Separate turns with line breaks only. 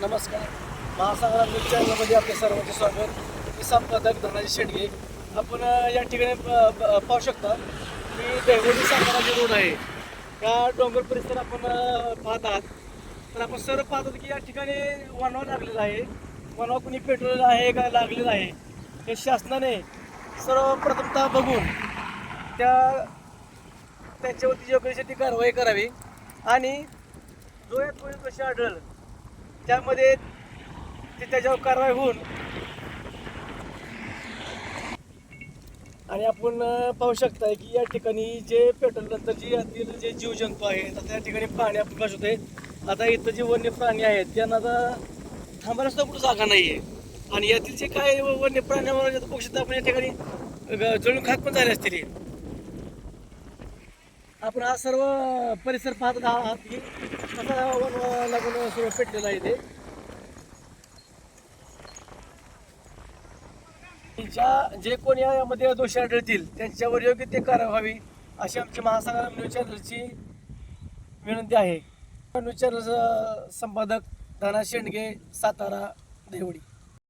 नमस्कार. महासागरा न्यूज चॅनलमध्ये आपले सर्वांचे स्वागत. मी संपादक धनाजी शेंडगे. आपण या ठिकाणी प- पाहू शकता की दैवडी सातारा जे रोड आहे या डोंगर परिसर आपण पाहत आहात. तर आपण सर्व पाहतो की या ठिकाणी वनवा लागलेला आहे. वनवा कुणी पेटवलेला आहे का लागलेला आहे हे शासनाने सर्वप्रथमतः बघून त्या त्यांच्यावरती योग्य ती कारवाई करावी. आणि जो या पोलीस कशी आढळलं? त्यामध्ये ते त्याच्यावर कारवाई होऊन आणि आपण पाहू शकताय की या ठिकाणी जे पेट्रोल नंतर जे यातील जे जीवजंतू आहेत आता या ठिकाणी प्राणी आपण बसवतोय आता इथं जे वन्य प्राणी आहेत त्यांना आता थांबायला सुद्धा कुठं जागा नाही आहे आणि यातील जे काय वन्य प्राणी बघू शकता आपण या ठिकाणी जळून खाक पण झाले असतील आपण हा सर्व परिसर पाहत आहात की कसा वन लागून सर्व पेटलेलं आहे ते. ज्या जे कोणी यामध्ये दोषी आढळतील त्यांच्यावर योग्य ते कारवाई व्हावी अशी आमची महासागर न्यूज चॅनलची विनंती आहे. न्यूज चॅनलचा संपादक धना शेंडगे सातारा देवडी.